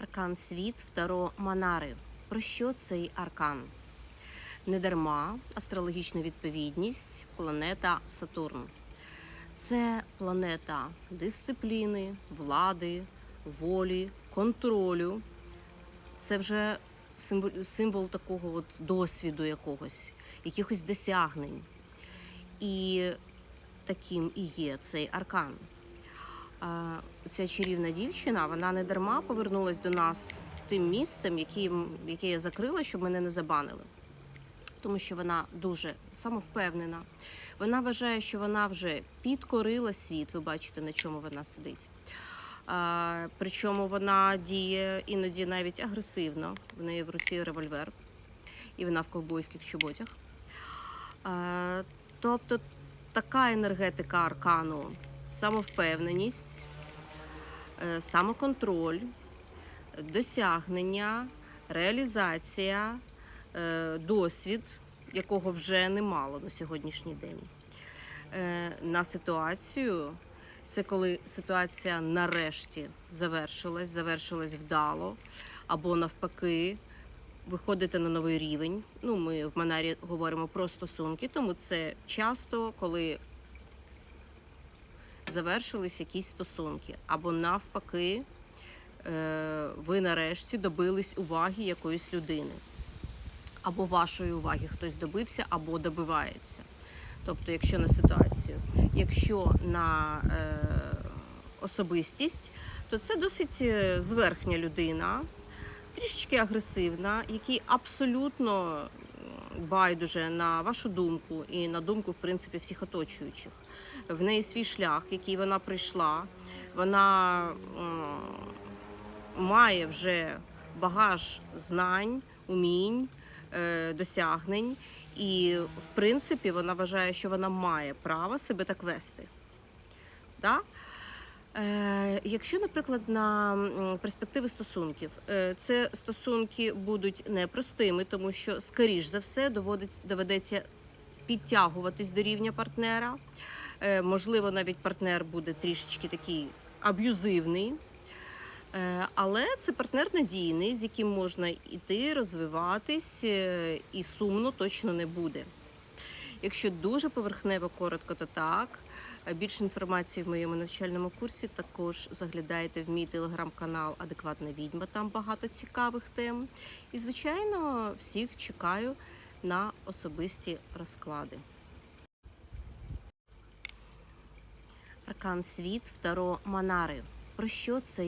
Аркан світ Второ Манари. Про що цей аркан? Недарма астрологічна відповідність планета Сатурн. Це планета дисципліни, влади, волі, контролю. Це вже символ, символ такого от досвіду якогось, якихось досягнень. І таким і є цей аркан. Ця чарівна дівчина, вона не дарма повернулась до нас тим місцем, яке я закрила, щоб мене не забанили. Тому що вона дуже самовпевнена. Вона вважає, що вона вже підкорила світ. Ви бачите, на чому вона сидить. А, причому вона діє іноді навіть агресивно. В неї в руці револьвер, і вона в ковбойських чоботях. А, тобто така енергетика аркану, самовпевненість, е, самоконтроль, досягнення, реалізація, е, досвід, якого вже немало на сьогоднішній день. Е, На ситуацію це коли ситуація нарешті завершилась, завершилась вдало, або навпаки, виходите на новий рівень. Ну, ми в Манарі говоримо про стосунки, тому це часто, коли завершились якісь стосунки, або навпаки, е, ви нарешті добились уваги якоїсь людини, або вашої уваги хтось добився, або добивається. Тобто, якщо на ситуацію, якщо на е, особистість, то це досить е, зверхня людина, трішечки агресивна, який абсолютно байдуже на вашу думку і на думку, в принципі, всіх оточуючих. В неї свій шлях, який вона прийшла. Вона має вже багаж знань, умінь, е, досягнень. І, в принципі, вона вважає, що вона має право себе так вести. Да? Е, якщо, наприклад, на перспективи стосунків, е, це стосунки будуть непростими, тому що, скоріш за все, доведеться підтягуватись до рівня партнера. Е, можливо, навіть партнер буде трішечки такий аб'юзивний. Але це партнер надійний, з яким можна йти, розвиватись, і сумно точно не буде. Якщо дуже поверхнево, коротко, то так. Е, Більше інформації в моєму навчальному курсі також заглядайте в мій телеграм-канал Адекватна відьма. Там багато цікавих тем. І, звичайно, всіх чекаю на особисті розклади. Аркан світ Второ Манари. Про що це?